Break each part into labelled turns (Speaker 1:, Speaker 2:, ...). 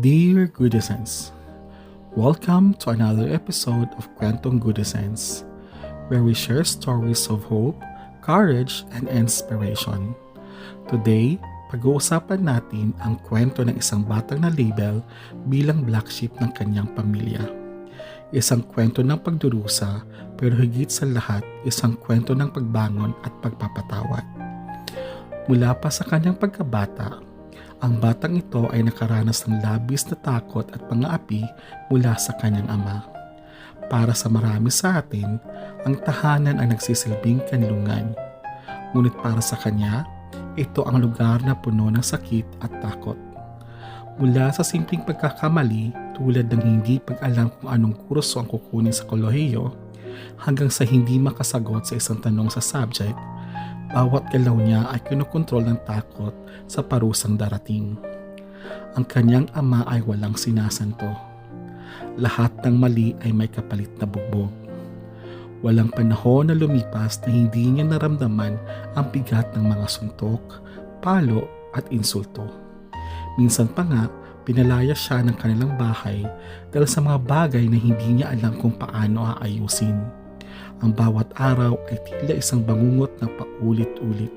Speaker 1: Dear Goodesens, welcome to another episode of Kwentong Goodesens, where we share stories of hope, courage, and inspiration. Today, pag-uusapan natin ang kwento ng isang batang na label bilang black sheep ng kanyang pamilya. Isang kwento ng pagdurusa pero higit sa lahat isang kwento ng pagbangon at pagpapatawad. Mula pa sa kanyang pagkabata, ang batang ito ay nakaranas ng labis na takot at pangaapi mula sa kanyang ama. Para sa marami sa atin, ang tahanan ay nagsisilbing kanlungan. Ngunit para sa kanya, ito ang lugar na puno ng sakit at takot. Mula sa simpleng pagkakamali tulad ng hindi pag-alam kung anong kurso ang kukunin sa kolehiyo hanggang sa hindi makasagot sa isang tanong sa subject, bawat galaw niya ay kinukontrol ng takot sa parusang darating. Ang kanyang ama ay walang sinasanto. Lahat ng mali ay may kapalit na bugbog. Walang panahon na lumipas na hindi niya naramdaman ang bigat ng mga suntok, palo at insulto. Minsan pa nga, pinalaya siya ng kanilang bahay dahil sa mga bagay na hindi niya alam kung paano aayusin. Ang bawat araw ay tila isang bangungot na paulit-ulit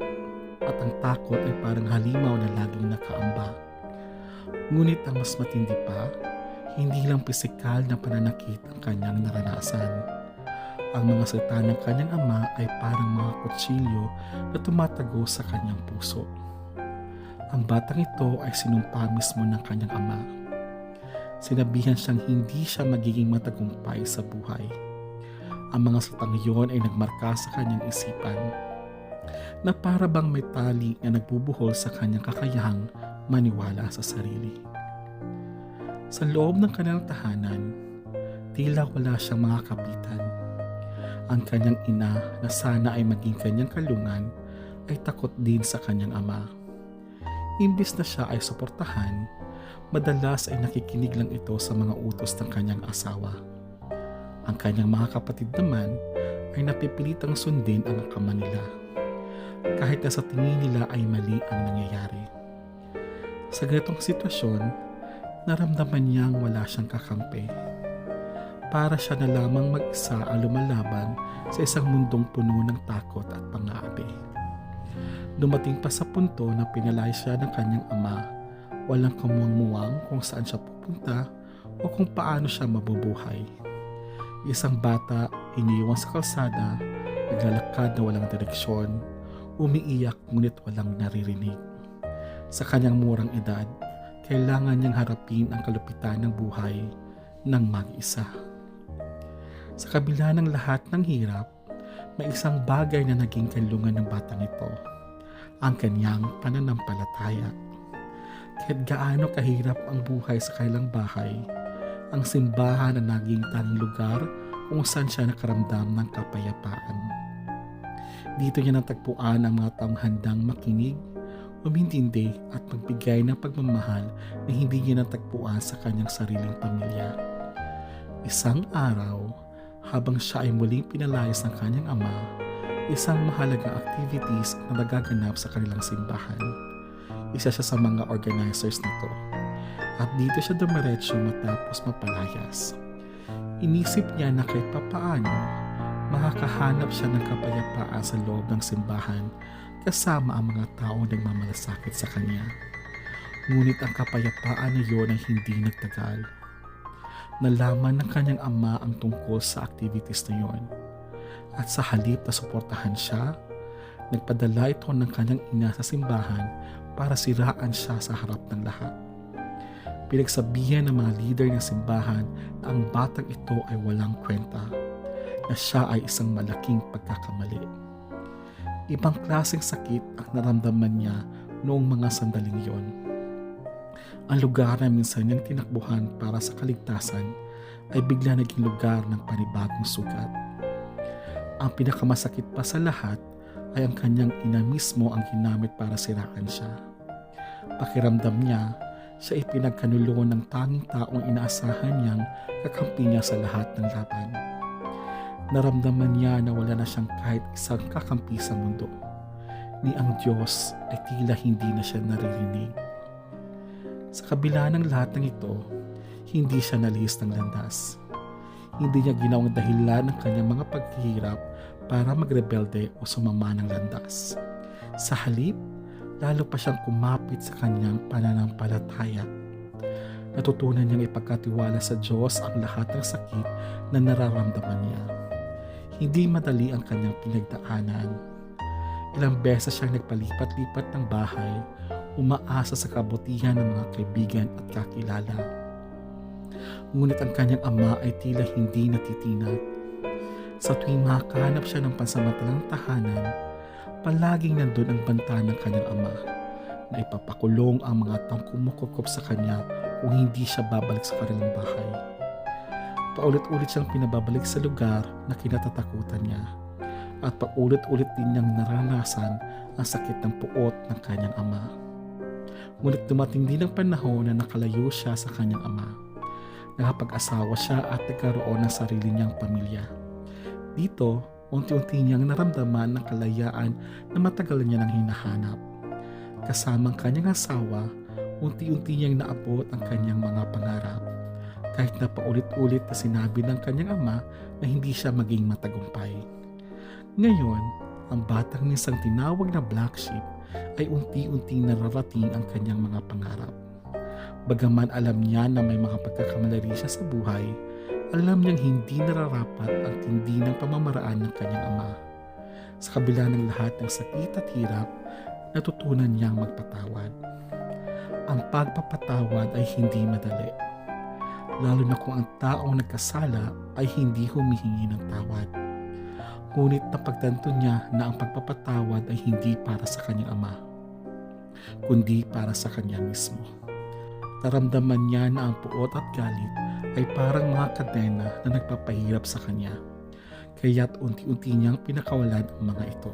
Speaker 1: at ang takot ay parang halimaw na laging nakaamba. Ngunit ang mas matindi pa, hindi lang pisikal na pananakit ang kanyang naranasan. Ang mga salita ng kanyang ama ay parang mga kutsilyo na tumatago sa kanyang puso. Ang batang ito ay sinumpa mismo ng kanyang ama. Sinabihan siyang hindi siya magiging matagumpay sa buhay ang mga salitang iyon ay nagmarka sa kanyang isipan na para bang may tali na nagbubuhol sa kanyang kakayahang maniwala sa sarili. Sa loob ng kanyang tahanan, tila wala siyang mga kapitan. Ang kanyang ina na sana ay maging kanyang kalungan ay takot din sa kanyang ama. Imbis na siya ay suportahan, madalas ay nakikinig lang ito sa mga utos ng kanyang asawa ang kanyang mga kapatid naman ay napipilitang sundin ang kama nila kahit na sa tingin nila ay mali ang nangyayari. Sa ganitong sitwasyon, naramdaman niyang wala siyang kakampi. Para siya na lamang mag-isa ang lumalaban sa isang mundong puno ng takot at pang-aapi. Dumating pa sa punto na pinalay siya ng kanyang ama, walang kamuang-muwang kung saan siya pupunta o kung paano siya mabubuhay. Isang bata iniwan sa kalsada, naglalakad na walang direksyon, umiiyak ngunit walang naririnig. Sa kanyang murang edad, kailangan niyang harapin ang kalupitan ng buhay ng mag-isa. Sa kabila ng lahat ng hirap, may isang bagay na naging kanlungan ng batang ito, ang kanyang pananampalataya. Kahit gaano kahirap ang buhay sa kailang bahay, ang simbahan na naging tanging lugar kung saan siya nakaramdam ng kapayapaan. Dito niya natagpuan ang mga taong handang makinig, umintindi at magbigay ng pagmamahal na hindi niya natagpuan sa kanyang sariling pamilya. Isang araw, habang siya ay muling pinalayas ng kanyang ama, isang mahalagang activities na nagaganap sa kanilang simbahan. Isa siya sa mga organizers nito at dito siya dumiretso matapos mapalayas. Inisip niya na kahit papaano, makakahanap siya ng kapayapaan sa loob ng simbahan kasama ang mga taong nagmamalasakit sa kanya. Ngunit ang kapayapaan na iyon ay hindi nagtagal. Nalaman ng kanyang ama ang tungkol sa activities na iyon. At sa halip na suportahan siya, nagpadala ito ng kanyang ina sa simbahan para siraan siya sa harap ng lahat. Pinagsabihan ng mga leader ng simbahan na ang batang ito ay walang kwenta, na siya ay isang malaking pagkakamali. Ibang klaseng sakit ang naramdaman niya noong mga sandaling yon. Ang lugar na minsan niyang tinakbuhan para sa kaligtasan ay bigla naging lugar ng panibagong sugat. Ang pinakamasakit pa sa lahat ay ang kanyang ina mismo ang ginamit para siraan siya. Pakiramdam niya siya ay pinagkanulo ng tanging taong inaasahan niyang kakampi niya sa lahat ng laban. Naramdaman niya na wala na siyang kahit isang kakampi sa mundo. Ni ang Diyos ay tila hindi na siya naririnig. Sa kabila ng lahat ng ito, hindi siya nalihis ng landas. Hindi niya ginawang dahilan ng kanyang mga paghihirap para magrebelde o sumama ng landas. Sa halip, lalo pa siyang kumapit sa kanyang pananampalataya. Natutunan niyang ipagkatiwala sa Diyos ang lahat ng sakit na nararamdaman niya. Hindi madali ang kanyang pinagdaanan. Ilang beses siyang nagpalipat-lipat ng bahay, umaasa sa kabutihan ng mga kaibigan at kakilala. Ngunit ang kanyang ama ay tila hindi natitinag. Sa tuwing makahanap siya ng pansamantalang tahanan, palaging nandun ang banta ng kanyang ama na ipapakulong ang mga taong kumukupkop sa kanya kung hindi siya babalik sa kanilang bahay. Paulit-ulit siyang pinababalik sa lugar na kinatatakutan niya at paulit-ulit din niyang naranasan ang sakit ng puot ng kanyang ama. Ngunit dumating din ang panahon na nakalayo siya sa kanyang ama. Nakapag-asawa siya at nagkaroon ng sarili niyang pamilya. Dito, unti-unti niyang naramdaman ng kalayaan na matagal niya nang hinahanap. Kasama ang kanyang asawa, unti-unti niyang naabot ang kanyang mga pangarap. Kahit na paulit-ulit na sinabi ng kanyang ama na hindi siya maging matagumpay. Ngayon, ang batang ninsang tinawag na black sheep ay unti-unti nararating ang kanyang mga pangarap. Bagaman alam niya na may mga pagkakamalari siya sa buhay, alam niyang hindi nararapat ang tindi ng pamamaraan ng kanyang ama. Sa kabila ng lahat ng sakit at hirap, natutunan niyang magpatawad. Ang pagpapatawad ay hindi madali. Lalo na kung ang taong nagkasala ay hindi humihingi ng tawad. Ngunit napagtanto niya na ang pagpapatawad ay hindi para sa kanyang ama, kundi para sa kanya mismo. Naramdaman niya na ang puot at galit ay parang mga kadena na nagpapahirap sa kanya. Kaya't unti-unti niyang pinakawalan ang mga ito.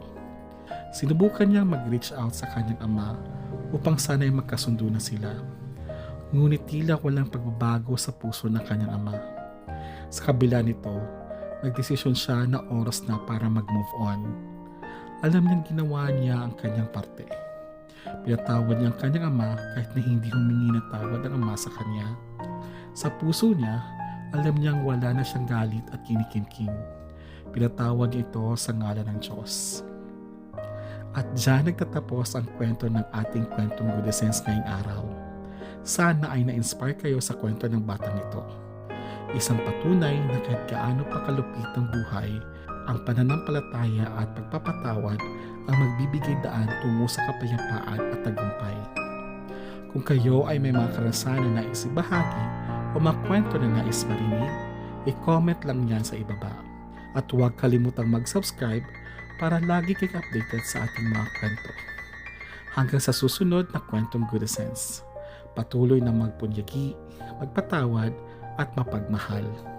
Speaker 1: Sinubukan niyang mag-reach out sa kanyang ama upang sana'y magkasundo na sila. Ngunit tila walang pagbabago sa puso ng kanyang ama. Sa kabila nito, nagdesisyon siya na oras na para mag-move on. Alam niyang ginawa niya ang kanyang parte. Pinatawad niya ang kanyang ama kahit na hindi humingi ng tawad ang ama sa kanya. Sa puso niya, alam niyang wala na siyang galit at kinikimkim. Pinatawad niya ito sa ngalan ng Diyos. At dyan nagtatapos ang kwento ng ating kwentong Good Sense ngayong araw. Sana ay na-inspire kayo sa kwento ng batang ito. Isang patunay na kahit gaano pa kalupit ang buhay, ang pananampalataya at pagpapatawad ang magbibigay daan tungo sa kapayapaan at tagumpay. Kung kayo ay may mga karasan na nais ibahagi o mga kwento na nais marinig, i-comment lang yan sa ibaba. At huwag kalimutang mag-subscribe para lagi kayong updated sa ating mga kwento. Hanggang sa susunod na kwentong Good Sense. Patuloy na magpunyagi, magpatawad at mapagmahal.